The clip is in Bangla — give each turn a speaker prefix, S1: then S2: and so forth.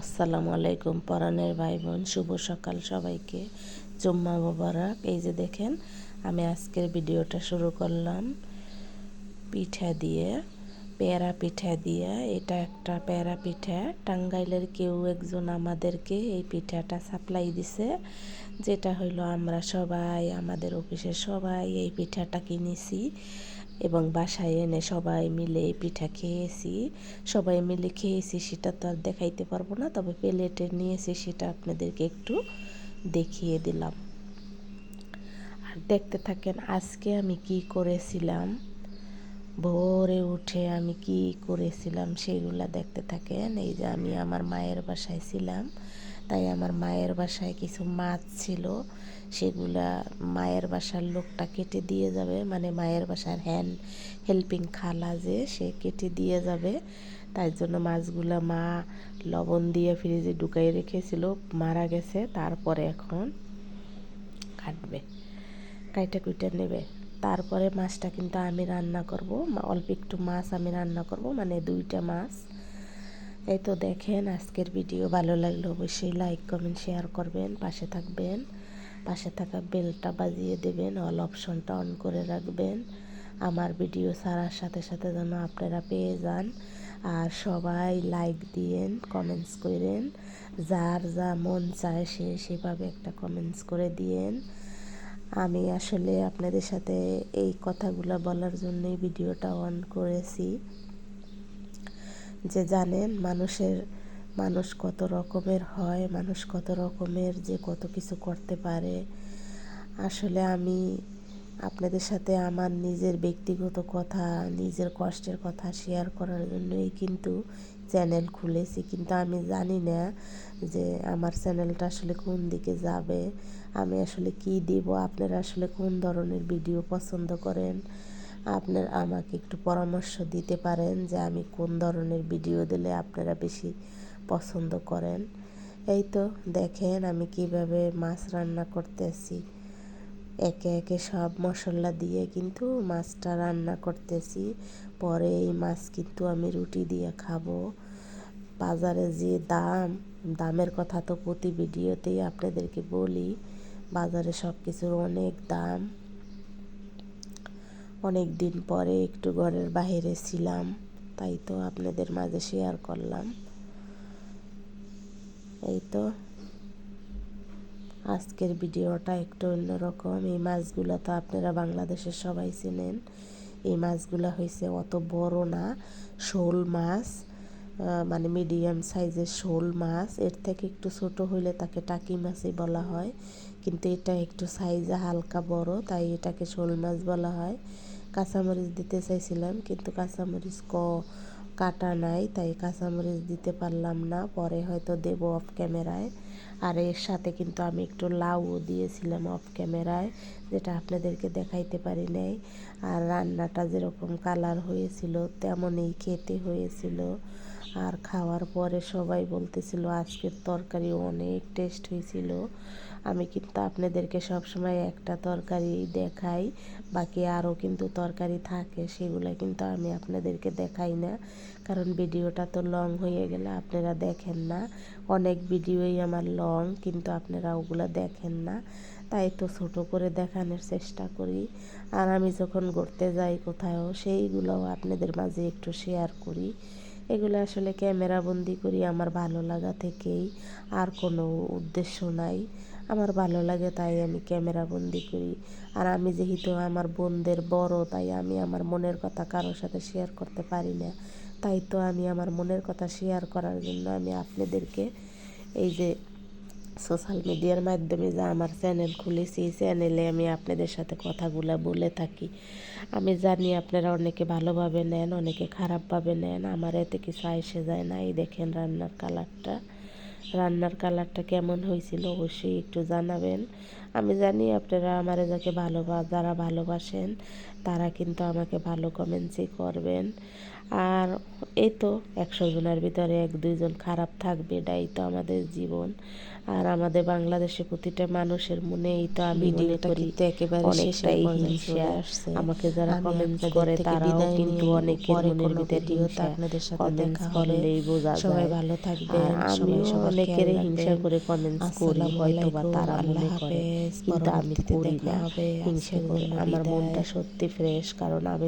S1: আসসালামু আলাইকুম পরাণের ভাই বোন শুভ সকাল সবাইকে। জুম্মা মোবারক। এই যে দেখেন, আমি আজকের ভিডিওটা শুরু করলাম। পিঠা দিয়ে, পেয়ারা পিঠা দিয়ে। এটা একটা পেয়ারা পিঠা। টাঙ্গাইলের কেউ একজন আমাদেরকে এই পিঠাটা সাপ্লাই দিছে। যেটা হইল, আমরা সবাই, আমাদের অফিসের সবাই এই পিঠাটা কিনেছি। এবং বাসায় এনে সবাই মিলে পিঠা খেয়েছি। সবাই মিলে খেয়েছি, সেটা তো আর দেখাইতে পারব না, তবে প্লেটে নিয়েছি, সেটা আপনাদেরকে একটু দেখিয়ে দিলাম। আর দেখতে থাকেন, আজকে আমি কি করেছিলাম? ভোরে উঠে আমি কি করেছিলাম, সেগুলা দেখতে থাকেন। এই যে আমি আমার মায়ের বাসায় ছিলাম। তাই আমার মায়ের বাসায় কিছু মাছ ছিল, সেগুলা মায়ের বাসার লোকটা কেটে দিয়ে যাবে মানে মায়ের বাসার হ্যান্ড হেল্পিং খালা যে, সে কেটে দিয়ে যাবে। তাই জন্য মাছগুলা মা লবণ দিয়ে ফ্রিজে ঢুকাই রেখেছিল, মারা গেছে, তারপরে এখন কাটবে, কাইটা কুইটা নেবে। তারপরে মাছটা কিন্তু আমি রান্না করব, অল্প একটু মাছ আমি রান্না করব মানে দুইটা মাছ। এই তো দেখেন, আজকের ভিডিও ভালো লাগলে অবশ্যই লাইক কমেন্ট শেয়ার করবেন, পাশে থাকবেন। পাশে থাকা বেলটা বাজিয়ে দেবেন অল অপশনটা অন করে রাখবেন। আমার ভিডিও ছাড়ার সাথে সাথে যেন আপনারা পেয়ে যান। আর সবাই লাইক দিয়েন কমেন্টস করেন। যার যা মন চায় সে সেভাবে একটা কমেন্টস করে দিয়েন। আমি আসলে আপনাদের সাথে এই কথাগুলো বলার জন্যই ভিডিওটা অন করেছি। যে জানেন মানুষের, মানুষ কত রকমের হয়, মানুষ কত রকমের যে কত কিছু করতে পারে। আসলে আমি আপনাদের সাথে আমার নিজের ব্যক্তিগত কথা, নিজের কষ্টের কথা শেয়ার করার জন্যই কিন্তু চ্যানেল খুলেছি। কিন্তু আমি জানি না যে আমার চ্যানেলটা আসলে কোন দিকে যাবে। আমি আসলে কি দিব? আপনারা আসলে কোন ধরনের ভিডিও পছন্দ করেন? আপনার আমাকে একটু পরামর্শ দিতে পারেন যে আমি কোন ধরনের ভিডিও দিলে আপনারা বেশি পছন্দ করেন। এই তো দেখেন আমি কীভাবে মাছ রান্না করতেছি। একে একে সব মশলা দিয়ে কিন্তু মাছটা রান্না করতেছি। পরে এই মাছ কিন্তু আমি রুটি দিয়ে খাব। বাজারে যে দাম, দামের কথা তো প্রতি ভিডিওতেই আপনাদেরকে বলি। বাজারে সব কিছুর অনেক দাম। অনেক দিন পরে একটু ঘরের বাহিরে ছিলাম, তাই তো আপনাদের মাঝে শেয়ার করলাম। এই তো, আজকের ভিডিওটা একটু অন্যরকম। এই মাছগুলো তো আপনারা বাংলাদেশের সবাই চেনেন। এই মাছগুলো হয়েছে অত বড় না, শোল মাছ মানে মিডিয়াম সাইজের শোল মাছ। এর থেকে একটু ছোট হইলে তাকে টাকি মাছই বলা হয়। কিন্তু এটা একটু সাইজে হালকা বড়, তাই এটাকে শোল মাছ বলা হয়। কাঁচামরিচ দিতে চাইছিলাম, কিন্তু কাঁচামরিচ ক, কাটা নাই, তাই কাঁচামরিচ দিতে পারলাম না। পরে হয়তো দেব অফ ক্যামেরায় আর এর সাথে কিন্তু আমি একটু লাউও দিয়েছিলাম অফ ক্যামেরায় যেটা আপনাদেরকে দেখাইতে পারি নাই। আর রান্নাটা যেরকম কালার হয়েছিল, তেমনই খেতে হয়েছিল। আর খাওয়ার পরে সবাই বলতেছিল, আজকের তরকারি অনেক টেস্ট হয়েছিল। আমি কিন্তু আপনাদেরকে সবসময় একটা তরকারি দেখাই, বাকি আরও কিন্তু তরকারি থাকে, সেগুলো কিন্তু আমি আপনাদেরকে দেখাই না। কারণ ভিডিওটা তো লং হয়ে গেলে আপনারা দেখেন না। অনেক ভিডিওই আমার লং, কিন্তু আপনারা ওগুলো দেখেন না। তাই তো ছোট করে দেখানোর চেষ্টা করি। আর আমি যখন ঘুরতে যাই কোথাও, সেইগুলোও আপনাদের মাঝে একটু শেয়ার করি। এগুলো আসলে ক্যামেরাবন্দি করি, আমার ভালো লাগা থেকেই, আর কোনো উদ্দেশ্য নাই। আমার ভালো লাগে তাই আমি ক্যামেরাবন্দি করি। আর আমি যেহেতু আমার বোনদের বড়, তাই আমি আমার মনের কথা কারোর সাথে শেয়ার করতে পারি না। তাই তো আমি আমার মনের কথা শেয়ার করার জন্য আমি আপনাদেরকে এই যে সোশ্যাল মিডিয়ার মাধ্যমে যা আমার চ্যানেল খুলেছি, এই চ্যানেলে আমি আপনাদের সাথে কথাগুলো বলে থাকি। আমি জানি আপনারা অনেকে ভালোভাবে নেন, অনেকে খারাপভাবে নেন, আমার এতে কিছু আইসে যায় না। এই দেখেন রান্নার কালারটা। রান্নার কালারটা কেমন হয়েছিল অবশ্যই একটু জানাবেন। আমি জানি আপনারা আমার যাকে ভালোবা, যারা ভালোবাসেন তারা কিন্তু আমাকে ভালো কমেন্টসই করবেন। আর এই তো একশো জনের ভিতরে এক দুইজন খারাপ থাকবে এটাই তো আমাদের জীবন। আর আমাদের বাংলাদেশে প্রতিটা মানুষের মনে এই তো আমি মনে করি অনেকটাই হিংসা।
S2: আসছে।
S1: আমাকে যারা
S2: আমি
S1: কমেন্টস করে তারাও কিন্তু
S2: পরে
S1: মনের ভিতরে হিংসা।
S2: আপনাদের সাথে দেখা।
S1: করলেই বোঝা
S2: সবাই ভালো
S1: থাকবে
S2: সবাই
S1: অনেকের হিংসা করে কমেন্টস করি হয়তো বা তারা মনে করে। কিন্তু আমি করি না। হিংসা করে আমার। মনটা সত্যি ফ্রেশ কারণ আমি